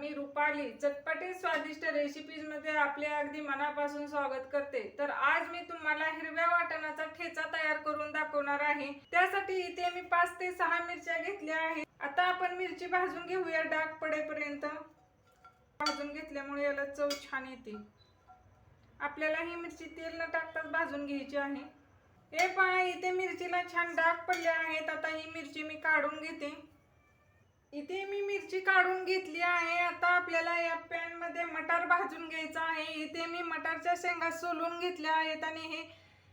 मी रुपाली चटपटी स्वादिष्ट रेसिपीजमध्ये आपले अगदी मनापासून स्वागत करते. तर आज मी तुम्हाला हिरव्या वाटणाचा ठेचा तयार करून दाखवणार आहे. त्यासाठी इथे मी पाच ते सहा मिरच्या घेतल्या आहेत. आता आपण मिरची भाजून घेऊया डाग पडेपर्यंत. भाजून घेतल्यामुळे याला चव छान येते. आपल्याला ही मिरची तेल न टाकताच भाजून घ्यायची आहे. हे पहा इथे मिरचीला छान डाग पडले आहेत. आता ही मिरची मी काढून घेते. इथे मी मिरची काढून घेतली आहे. आता आपल्याला या पॅनमध्ये मटार भाजून घ्यायचा आहे. इथे मी मटारच्या शेंगा सोलून घेतल्या आहेत आणि हे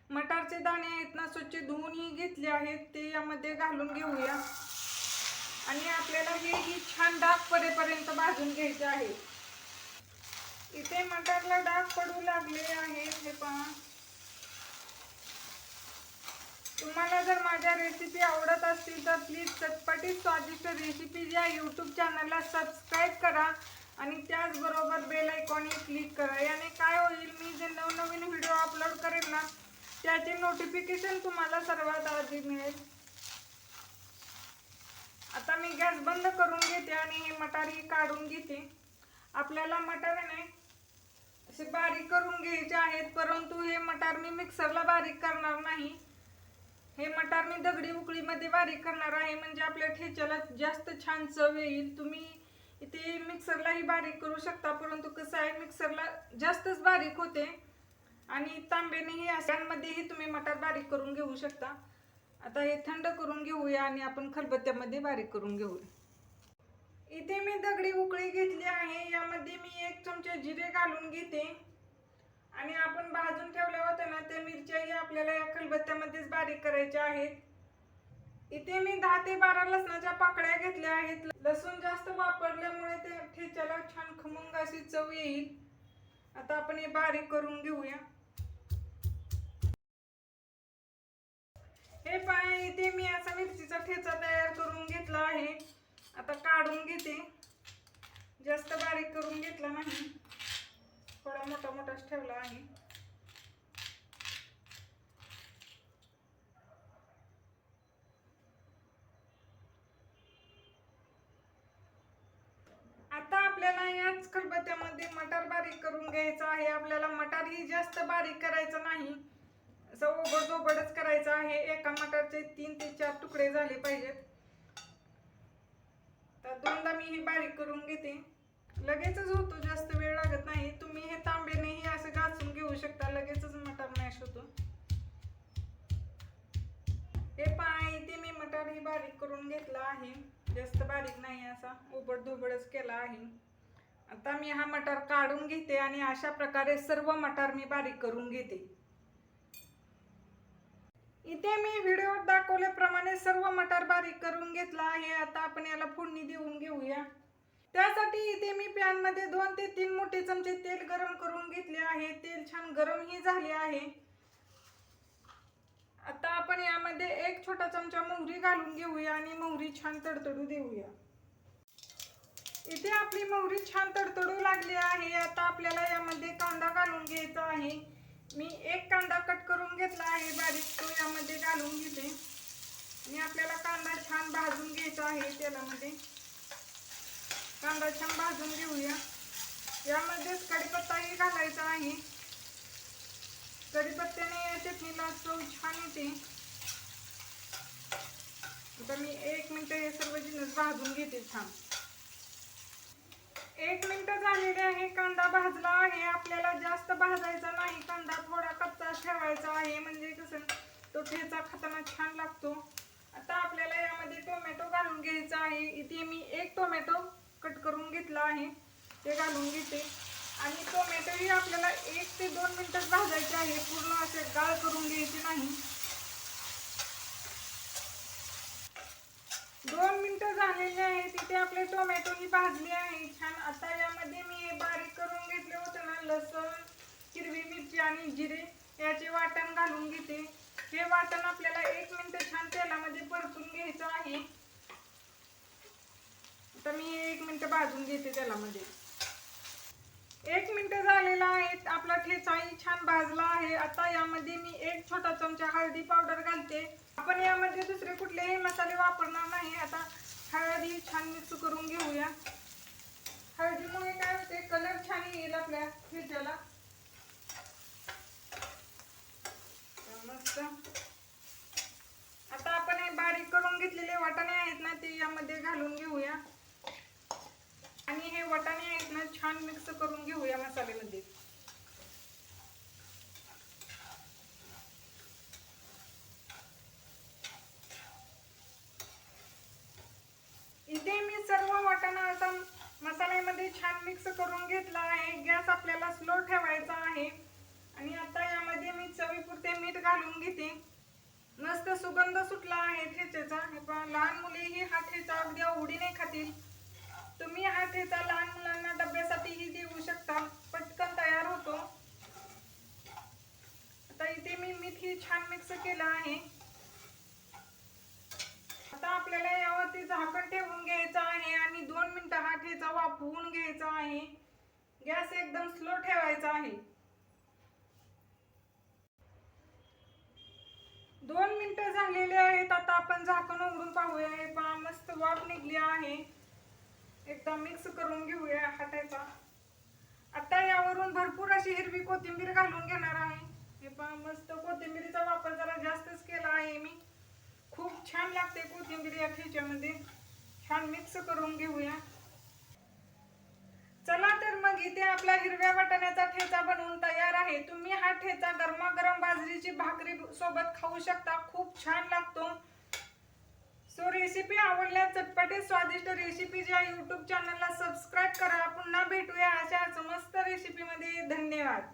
मटारचे दाणे आहेत ना स्वच्छ धुवूनही घेतले आहेत. ते यामध्ये घालून घेऊया. आणि आपल्याला हे ही छान डाग पडेपर्यंत भाजून घ्यायचे आहे. इथे मटारला डाग पडू लागले आहेत. हे पहा. तुम्हाला जर माझ्या रेसिपी आवडत असतील तर प्लीज चटपटी स्वादिष्ट रेसिपीज या यूट्यूब चॅनलला सबस्क्राईब करा. आणि त्याचबरोबर बेल आयकॉनही क्लिक करा. याने काय होईल मी जे नवनवीन व्हिडिओ अपलोड करेन ना त्याचे नोटिफिकेशन तुम्हाला सर्वात आधी मिळेल. आता मी गॅस बंद करून घेते आणि हे मटारी काढून घेते. आपल्याला मटारने असे बारीक करून घ्यायचे आहेत परंतु हे मटार मी मिक्सरला बारीक करणार नाही. हे मटार मी दगडी उकळीमध्ये बारीक करणार आहे. म्हणजे आपल्या ठेच्याला जास्त छान चव येईल. तुम्ही इथे मिक्सरलाही बारीक करू शकता. परंतु कसं आहे मिक्सरला जास्तच बारीक होते. आणि तांब्यानेही अशांमध्येही तुम्ही मटार बारीक करून घेऊ शकता. आता हे थंड करून घेऊया आणि आपण खलबत्त्यामध्ये बारीक करून घेऊया. इथे मी दगडी उकळी घेतली आहे. यामध्ये मी एक चमचा जिरे घालून घेते. आणि आपण भाजून ठेवल्या होत्या ना त्या मिरच्याही आपल्याला या खलबत्त्यामध्येच बारीक करायच्या आहेत. इथे मी दहा ते बारा लसणाच्या पाकळ्या घेतल्या आहेत. लसूण जास्त वापरल्यामुळे ते ठेच्याला छान खमंग अशी चव येईल. आता आपण हे बारीक करून घेऊया. हे पाय इथे मी असा मिरचीचा ठेचा तयार करून घेतला आहे. आता काढून घेते. जास्त बारीक करून घेतला नाही. थोडा मोठा मोठाच ठेवला आहे. आता आपल्याला याच खलबत्त्यामध्ये मटार बारीक करून घ्यायचं आहे. आपल्याला मटार ही जास्त बारीक करायचं नाही. असं ओबड दोबडच करायचं आहे. एका मटारचे तीन ते चार तुकडे झाले पाहिजेत. तर दोनदा मी हे बारीक करून घेते. लगेचच होतो जास्त वेळ लागत नाही. तुम्ही हे तांब्यानेही असं घासून घेऊ शकता. लगेचच मटार मॅश होतो हे पाय इथे मी मटार ही बारीक करून घेतला आहे. जास्त बारीक नाही असा. उबड धुबडच केला आहे. आता मी हा मटार काढून घेते आणि अशा प्रकारे सर्व मटार मी बारीक करून घेते. इथे मी व्हिडिओत दाखवल्याप्रमाणे सर्व मटार बारीक करून घेतला आहे. आता आपण याला फोडणी देऊन घेऊया. त्यासाठी इथे मी पॅनमध्ये दोन ते तीन मोठे चमचे तेल गरम करून घेतले आहे. तेल छान गरमही झाले आहे. आता आपण यामध्ये एक छोटा चमचा मोहरी घालून घेऊया आणि मोहरी छान तडतडू देऊया. इथे आपली मोहरी छान तडतडू लागली आहे. आता आपल्याला यामध्ये कांदा घालून घ्यायचा आहे. मी एक कांदा कट करून घेतला आहे. बारीक तो यामध्ये घालून घेते. आणि आपल्याला कांदा छान भाजून घ्यायचा आहे तेलामध्ये कांदा छान भाजून घेऊया. यामध्येच कढीपत्ताही घालायचा आहे. कढीपत्त्याने या चटणीला चव छान येते. आता मी एक मिनटं हे सर्व जिन्नस भाजून घेते छान एक मिनटं झालेले आहे कांदा भाजला आहे. आपल्याला जास्त भाजायचा नाही कांदा थोडा कच्चा ठेवायचा आहे. म्हणजे कसं तो ठेचा खाताना छान लागतो. आता आपल्याला यामध्ये टोमॅटो घालून घ्यायचा आहे. इथे मी एक टोमॅटो घेतला आहे ते घालून घेते. आणि टोमॅटोही आपल्याला एक ते दोन मिनिटच भाजायचे आहे पूर्ण असे गाळ करून घ्यायचे नाही. दोन मिनिटं झालेले आहेत तिथे आपले टोमॅटो ही भाजली आहे. छान आता यामध्ये मी हे बारीक करून घेतले होते ना लसण हिरवी मिरची आणि जिरे याचे वाटण घालून घेते. हे वाटण आपल्याला एक मिनिट छान तेलामध्ये परतून घ्यायचं आहे. आता मी एक मिनटं भाजून घेते त्याला मध्ये. एक मिनटं झालेला आहे आपला ठेचाही छान भाजला आहे. आता यामध्ये मी एक छोटा चमचा हळदी पावडर घालते. आपण यामध्ये दुसरे कुठलेही मसाले वापरणार नाही. आता हळद ही छान मिक्स करून घेऊया. हळदीमुळे काय होते कलर छान येईल आपल्या ठेच्याला मस्त. आता आपण हे बारीक करून घेतलेले वाटाणे आहेत ना ते यामध्ये घालून घेऊ आणि हे वाटाणे आहेत ना छान मिक्स करून घेऊया मसाल्यामध्ये. इथे मी सर्व वाटाणा आता मसाल्यामध्ये छान मिक्स करून घेतला आहे. गॅस आपल्याला स्लो ठेवायचा आहे. आणि आता यामध्ये मी चवीपुरते मीठ घालून घेते. मस्त सुगंध सुटला आहे ठेचेचा. लहान मुलेही हा ठेचा अगदी आवडीने खातील. तुम्ही हा ठेचा लहान मुलांना डब्यासाठीही देऊ शकता पटकन तयार होतो आता इथे मी मीठ ही छान मिक्स केलं आहे आता आपल्याला यावरती झाकण ठेवून घ्यायचं आहे आणि दोन मिनिटं हा ठेचा करून घ्यायचा आहे. गॅस एकदम स्लो ठेवायचा आहे. दोन मिनिटं झालेले आहेत. आता आपण झाकण उघडून पाहूया. हे पहा मस्त वाफ निघली आहे. एकदा मिक्स करून घेऊया हाताचा आता यावरून भरपूर अशी हिरवी कोथिंबीर घालून घेणार आहे. हे पहा मस्त कोथिंबीरीचा वापर जरा जास्तच केला आहे मी. खूप छान लागते कोथिंबीर या ठेच्यामध्ये छान मिक्स करून घेऊया. इथे आपला हिरव्या वाटाण्याचा ठेचा बनवून तयार आहे. तुम्ही हा ठेचा गरमागरम बाजरीची भाकरी सोबत खाऊ शकता. खूप छान लागतो. सो रेसिपी आवडल्या चटपटे स्वादिष्ट रेसिपीच्या युट्यूब चॅनलला सबस्क्राईब करा. पुन्हा भेटूया अशा मस्त रेसिपीमध्ये धन्यवाद.